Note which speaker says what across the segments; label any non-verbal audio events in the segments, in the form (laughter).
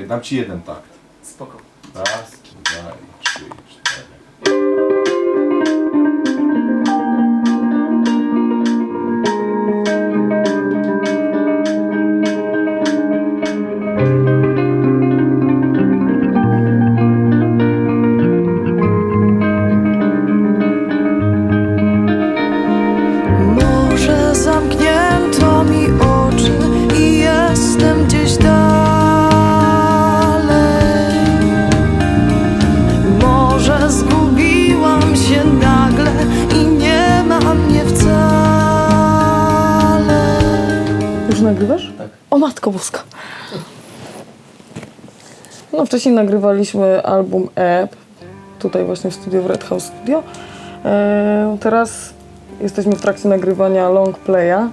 Speaker 1: Dam ci jeden takt.
Speaker 2: Spoko.
Speaker 3: Nagrywasz?
Speaker 2: Tak.
Speaker 3: O matko boska. No wcześniej nagrywaliśmy album EP, tutaj właśnie w studio w Red House Studio. E, teraz jesteśmy w trakcie nagrywania long playa,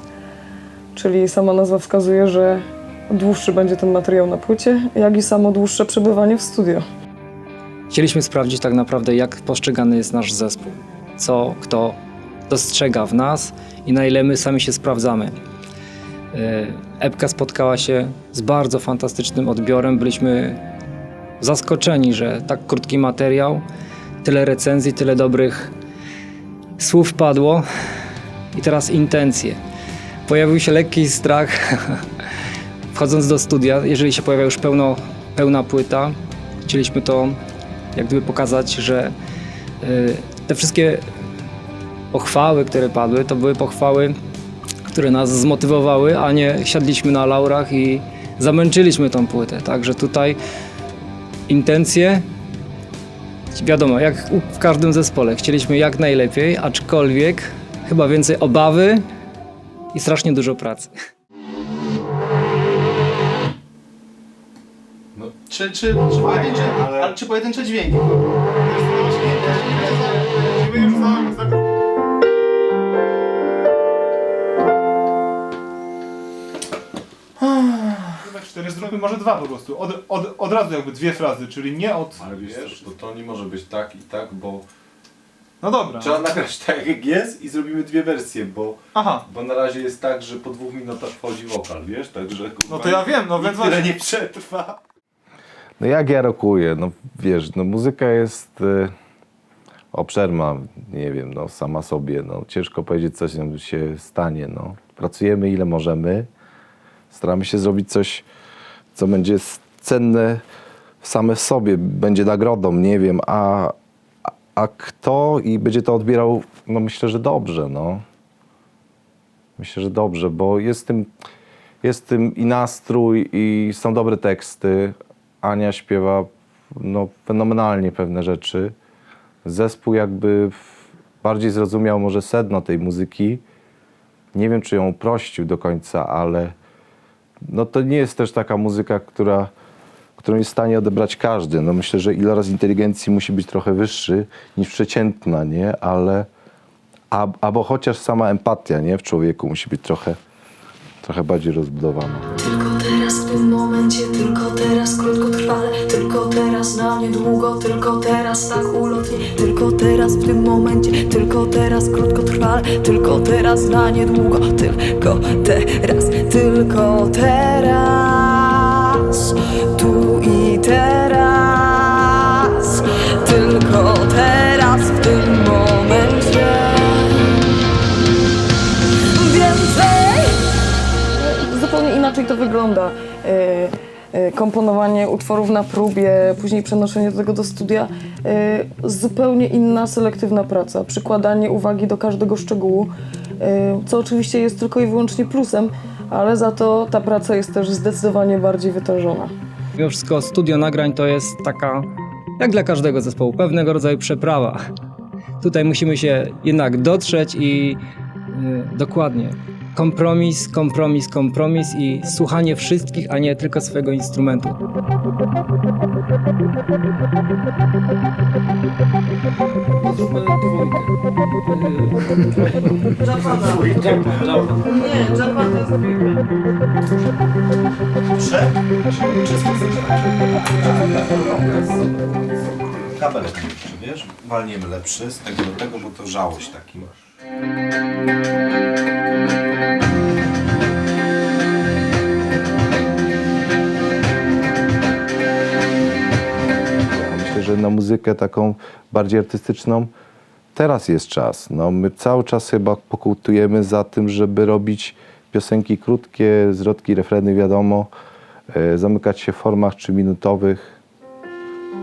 Speaker 3: czyli sama nazwa wskazuje, że dłuższy będzie ten materiał na płycie, jak i samo dłuższe przebywanie w studio.
Speaker 2: Chcieliśmy sprawdzić tak naprawdę, jak postrzegany jest nasz zespół. Co kto dostrzega w nas i na ile my sami się sprawdzamy. Yy, Epka spotkała się z bardzo fantastycznym odbiorem. Byliśmy zaskoczeni, że tak krótki materiał, tyle recenzji, tyle dobrych słów padło. I teraz intencje. Pojawił się lekki strach (laughs) wchodząc do studia, jeżeli się pojawia już pełno, pełna płyta. Chcieliśmy to jak gdyby pokazać, że y, te wszystkie pochwały, które padły, to były pochwały, które nas zmotywowały, a nie siadliśmy na laurach i zamęczyliśmy tą płytę. Także tutaj intencje, wiadomo, jak w każdym zespole, chcieliśmy jak najlepiej, aczkolwiek chyba więcej obawy i strasznie dużo pracy.
Speaker 1: No,
Speaker 4: Czy, czy, czy, pojedyncze,
Speaker 1: ale-
Speaker 4: ale... czy pojedyncze dźwięki?
Speaker 5: Chyba cztery, zróbmy może dwa po prostu. Od, od, od razu jakby dwie frazy, czyli nie od...
Speaker 1: ale wiesz, to to nie może być tak i tak, bo
Speaker 5: No dobra.
Speaker 1: trzeba nagrać tak jak jest i zrobimy dwie wersje, bo,
Speaker 5: Aha.
Speaker 1: bo na razie jest tak, że po dwóch minutach wchodzi wokal, wiesz, także kurwa,
Speaker 5: No to ja wiem, no
Speaker 1: nikt
Speaker 5: więc
Speaker 1: tyle
Speaker 5: właśnie.
Speaker 1: nie przetrwa.
Speaker 6: No jak ja rokuję? No wiesz, no muzyka jest y, obszerna, nie wiem, no sama sobie, no ciężko powiedzieć, co się- się stanie, no. Pracujemy ile możemy, staramy się zrobić coś, co będzie cenne same w sobie, będzie nagrodą, nie wiem, a, a, a kto i będzie to odbierał, no myślę, że dobrze, no. Myślę, że dobrze, bo jest tym, jest tym i nastrój, i są dobre teksty. Ania śpiewa no, fenomenalnie pewne rzeczy. Zespół jakby bardziej zrozumiał może sedno tej muzyki. Nie wiem, czy ją uprościł do końca, ale no, to nie jest też taka muzyka, która, którą jest w stanie odebrać każdy. No, myślę, że iloraz inteligencji musi być trochę wyższy niż przeciętna, nie? Ale albo chociaż sama empatia nie? w człowieku musi być trochę, trochę bardziej rozbudowana.
Speaker 7: Teraz, w tym momencie, tylko teraz, krótkotrwale Tylko teraz, na niedługo, tylko teraz, tak ulotnie. Tylko teraz, w tym momencie, tylko teraz, krótkotrwale Tylko teraz, na niedługo, tylko teraz Tylko teraz,
Speaker 3: inaczej to wygląda. E, e, Komponowanie utworów na próbie, później przenoszenie tego do studia. e, Zupełnie inna, selektywna praca. Przykładanie uwagi do każdego szczegółu, co oczywiście jest tylko i wyłącznie plusem, ale za to ta praca jest też zdecydowanie bardziej wytężona.
Speaker 2: Mimo wszystko studio nagrań to jest taka, jak dla każdego zespołu, pewnego rodzaju przeprawa. Tutaj musimy się jednak dotrzeć i dokładnie kompromis, kompromis, kompromis i słuchanie wszystkich, a nie tylko swojego instrumentu. Zróbmy dwójkę.
Speaker 3: Nie, Japan to jest
Speaker 4: Prze? Czy Kabaret lepszy, wiesz? Walniemy lepszy z tego do tego, bo to żałość taki masz.
Speaker 6: Że na muzykę taką bardziej artystyczną teraz jest czas. No, my cały czas chyba pokutujemy za tym, żeby robić piosenki krótkie, zwrotki, refreny, wiadomo, e, zamykać się w formach trzyminutowych,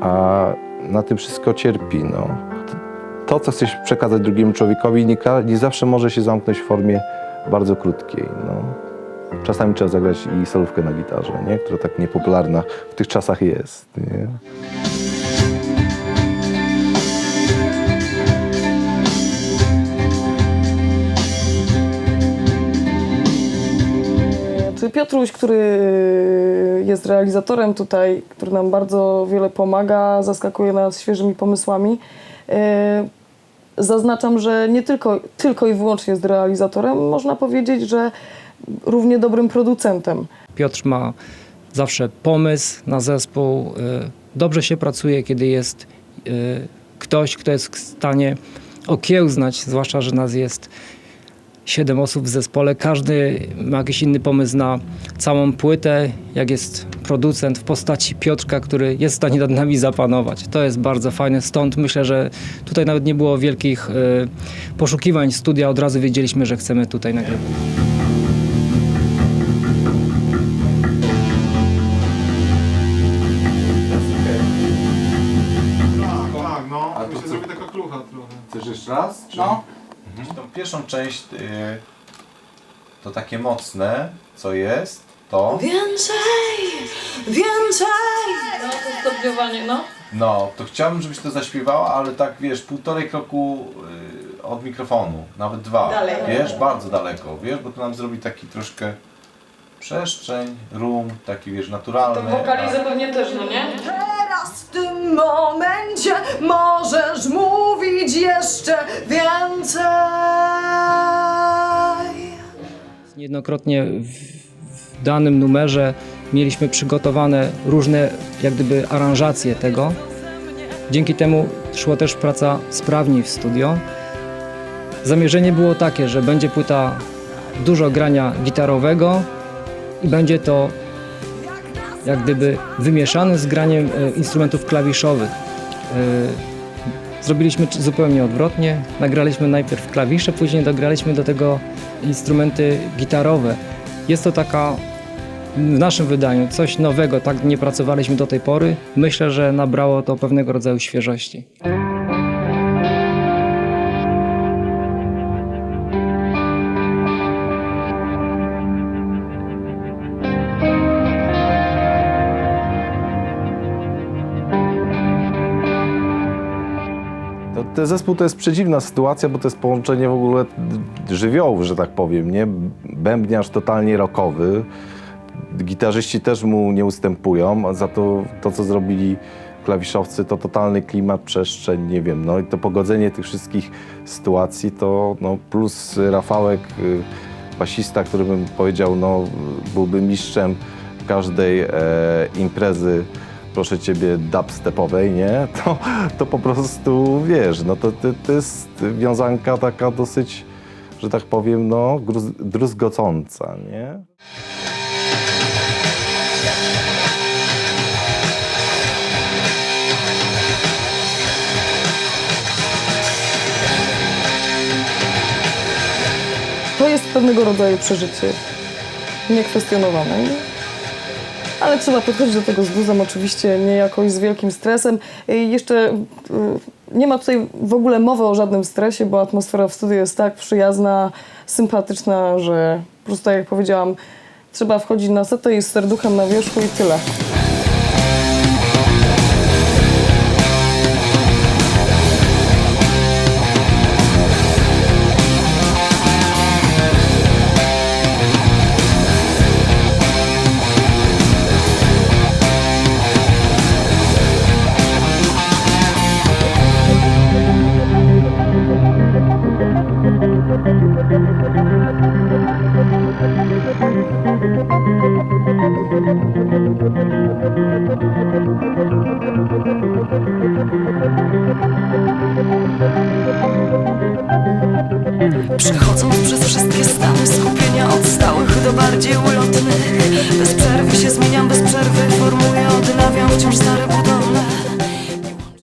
Speaker 6: a na tym wszystko cierpi. No. To, co chcesz przekazać drugiemu człowiekowi, nie, nie zawsze może się zamknąć w formie bardzo krótkiej. No. Czasami trzeba zagrać i solówkę na gitarze, nie? która tak niepopularna w tych czasach jest. Nie?
Speaker 3: Piotruś, który jest realizatorem tutaj, który nam bardzo wiele pomaga, zaskakuje nas świeżymi pomysłami. E, Zaznaczam, że nie tylko, tylko i wyłącznie jest realizatorem, można powiedzieć, że równie dobrym producentem.
Speaker 2: Piotr ma zawsze pomysł na zespół. y, Dobrze się pracuje, kiedy jest y, ktoś, kto jest w stanie okiełznać, zwłaszcza, że nas jest siedem osób w zespole. Każdy ma jakiś inny pomysł na całą płytę, jak jest producent w postaci Piotrka, który jest w stanie nad nami zapanować. To jest bardzo fajne, stąd myślę, że tutaj nawet nie było wielkich y, poszukiwań studia, od razu wiedzieliśmy, że chcemy tutaj nagrywać.
Speaker 5: Tak, no.
Speaker 4: A
Speaker 5: Mi
Speaker 4: to
Speaker 5: się zrobi taka klucha trochę.
Speaker 4: Chcesz jeszcze raz? Czy...
Speaker 8: No.
Speaker 4: Mhm. Tą pierwszą część y, to takie mocne, co jest, to
Speaker 7: Więcej, więcej
Speaker 3: No to stopniowanie, no.
Speaker 4: no, to chciałbym, żebyś to zaśpiewała, ale tak wiesz, półtorej kroku y, od mikrofonu, nawet dwa.
Speaker 3: Dalej.
Speaker 4: Wiesz, bardzo daleko, wiesz, bo to nam zrobi taki troszkę przestrzeń, rum, taki wiesz, naturalny.
Speaker 3: Wokalizę pewnie też, no nie?
Speaker 7: Tym momencie możesz mówić jeszcze więcej
Speaker 2: Niejednokrotnie w danym numerze mieliśmy przygotowane różne jak gdyby aranżacje tego. Dzięki temu szła też praca sprawniej w studio. Zamierzenie było takie, że będzie płyta dużo grania gitarowego i będzie to jak gdyby wymieszane z graniem e, instrumentów klawiszowych. E, Zrobiliśmy zupełnie odwrotnie. Nagraliśmy najpierw klawisze, później dograliśmy do tego instrumenty gitarowe. Jest to taka, w naszym wydaniu, coś nowego, tak nie pracowaliśmy do tej pory. Myślę, że nabrało to pewnego rodzaju świeżości.
Speaker 6: Ten zespół to jest przedziwna sytuacja, bo to jest połączenie w ogóle żywiołów, że tak powiem, nie? Bębniarz totalnie rockowy, gitarzyści też mu nie ustępują, a za to, to co zrobili klawiszowcy, to totalny klimat, przestrzeń, nie wiem, no i to pogodzenie tych wszystkich sytuacji, to no, plus Rafałek, y, basista, który bym powiedział, no byłby mistrzem każdej e, imprezy proszę ciebie, dubstepowej, nie? (laughs) To, to po prostu, wiesz, no to, to, to jest wiązanka taka dosyć, że tak powiem, no, druzgocąca, nie?
Speaker 3: To jest pewnego rodzaju przeżycie. Niekwestionowane. nie? Ale trzeba podchodzić do tego z luzem, oczywiście nie jakoś z wielkim stresem. I jeszcze y, nie ma tutaj w ogóle mowy o żadnym stresie, bo atmosfera w studiu jest tak przyjazna, sympatyczna, że po prostu tak jak powiedziałam, trzeba wchodzić na setę i z serduchem na wierzchu i tyle.
Speaker 7: Przechodząc przez wszystkie stany skupienia od stałych do bardziej